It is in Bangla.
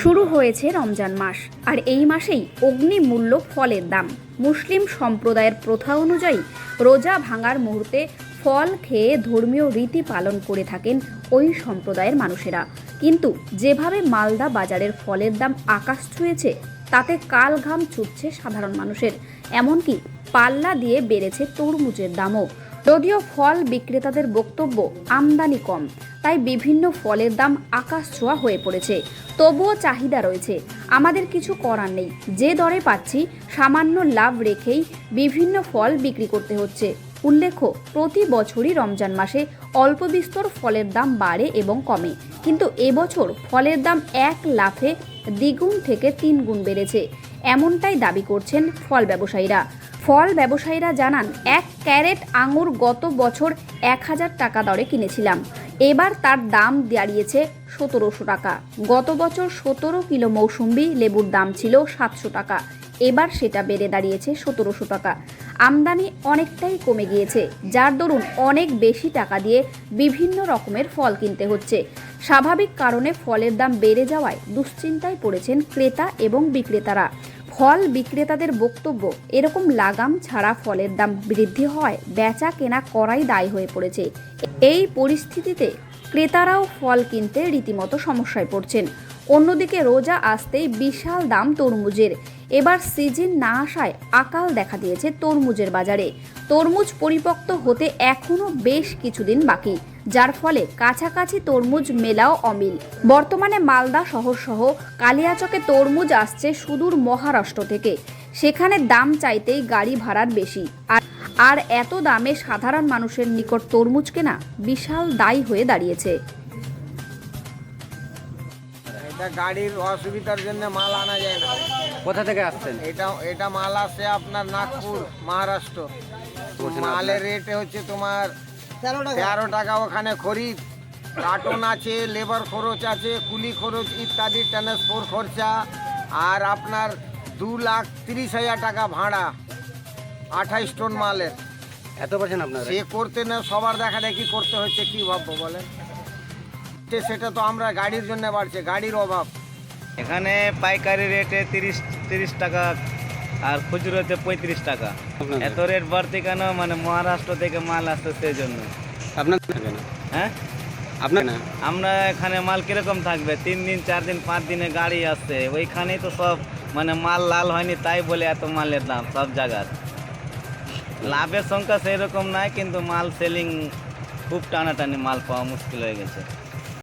শুরু হয়েছে রমজান মাস, আর এই মাসেই অগ্নিমূল্য ফলের দাম। মুসলিম সম্প্রদায়ের প্রথা অনুযায়ী রোজা ভাঙার মুহূর্তে ফল খেয়ে ধর্মীয় রীতি পালন করে থাকেন ওই সম্প্রদায়ের মানুষেরা। কিন্তু যেভাবে মালদা বাজারের ফলের দাম আকাশ ছুঁয়েছে, তাতে কাল ঘাম ছুটছে সাধারণ মানুষের। এমনকি পাল্লা দিয়ে বেড়েছে তরমুজের দামও। যদিও ফল বিক্রেতাদের বক্তব্য আমদানি কম, তাই বিভিন্ন ফলের দাম আকাশ ছোঁয়া হয়ে পড়েছে। তবুও চাহিদা রয়েছে। আমাদের কিছু করার নেই। যে দরে পাচ্ছি, সামান্য লাভ রেখেই বিভিন্ন ফল বিক্রি করতে হচ্ছে। উল্লেখ্য, প্রতি বছরই রমজান মাসে অল্প বিস্তর ফলের দাম বাড়ে এবং কমে। কিন্তু এবছর ফলের দাম এক লাফে দ্বিগুণ থেকে তিন গুণ বেড়েছে। এমনটাই দাবি করছেন ফল ব্যবসায়ীরা। ফল ব্যবসায়ীরা জানান, এক ক্যারেট আঙুর গত বছর এক হাজার টাকা দরে কিনেছিলাম। এবার তার দাম দাঁড়িয়েছে সতেরোশো টাকা। গত বছর সতেরো কিলো মৌসুম্বি লেবুর দাম ছিল সাতশো টাকা। এবার সেটা বেড়ে দাঁড়িয়েছে সতেরোশো টাকা। আমদানি অনেকটাই কমে গিয়েছে, যার দরুন অনেক বেশি টাকা দিয়ে বিভিন্ন রকমের ফল কিনতে হচ্ছে। স্বাভাবিক কারণে ফলের দাম বেড়ে যাওয়ায় দুশ্চিন্তায় পড়েছেন ক্রেতা এবং বিক্রেতারা। ফল বিক্রেতাদের বক্তব্য, এরকম লাগাম ছাড়া ফলের দাম বৃদ্ধি হয়, বেচা কেনা করাই দায়ী হয়ে পড়েছে। এই পরিস্থিতিতে ক্রেতারাও ফল কিনতে রীতিমতো সমস্যায় পড়ছেন। অন্যদিকে রোজা আসতেই বিশাল দাম তরমুজের। এবার সিজন না আসায় আকাল দেখা দিয়েছে তরমুজের বাজারে। তরমুজ পরিপক্ত হতে এখনও বেশ কিছুদিন বাকি, যার ফলে কাছাকাছি তরমুজ মেলাও অমিল। বর্তমানে মালদা শহর সহ কালিয়াচকে তরমুজ আসছে সুদূর মহারাষ্ট্র থেকে। সেখানে দাম চাইতেই গাড়ি ভাড়ার বেশি। আর আর এত দামে সাধারণ মানুষের নিকট তরমুজ কেনা বিশাল দায়ী হয়ে দাঁড়িয়েছে। এটা গাড়ির অসুবিধার জন্য মাল আনা যায় না। কোথা থেকে আসছেন? এটা এটা মাল আসে আপনার নাগপুর মহারাষ্ট্র। মালের রেট হচ্ছে তোমার তেরো টাকা। ওখানে খরিদ। কার্টন আছে লেবার খরচ আছে কুলি খরচ ইত্যাদি ট্রান্সপোর্ট খরচা। আর আপনার দু লাখ তিরিশ হাজার টাকা ভাড়া আঠাইশ টন মালের। এত পারছেন আপনার? সে করতে না সবার দেখা দেখি করতে হচ্ছে কি ভাববো বলেন? সেটা তো আমরা গাড়ির জন্য বাড়ছে গাড়ির অভাব। এখানে পাইকারি রেটে তিরিশ তিরিশ টাকা আর খুচরোতে পঁয়ত্রিশ টাকা। এত রেট বাড়তি কেন? মানে মহারাষ্ট্র থেকে মাল আসছে সেই জন্য। আপনার হ্যাঁ? আপনার না আমরা এখানে মাল কীরকম থাকবে? তিন দিন চার দিন পাঁচ দিনে গাড়ি আসছে। ওইখানেই তো সব মানে মাল লাল হয়নি তাই বলে এত মালের দাম সব জায়গার। লাভের সংখ্যা সেরকম নাই কিন্তু মাল সেলিং খুব টানাটানি মাল পাওয়া মুশকিল হয়ে গেছে।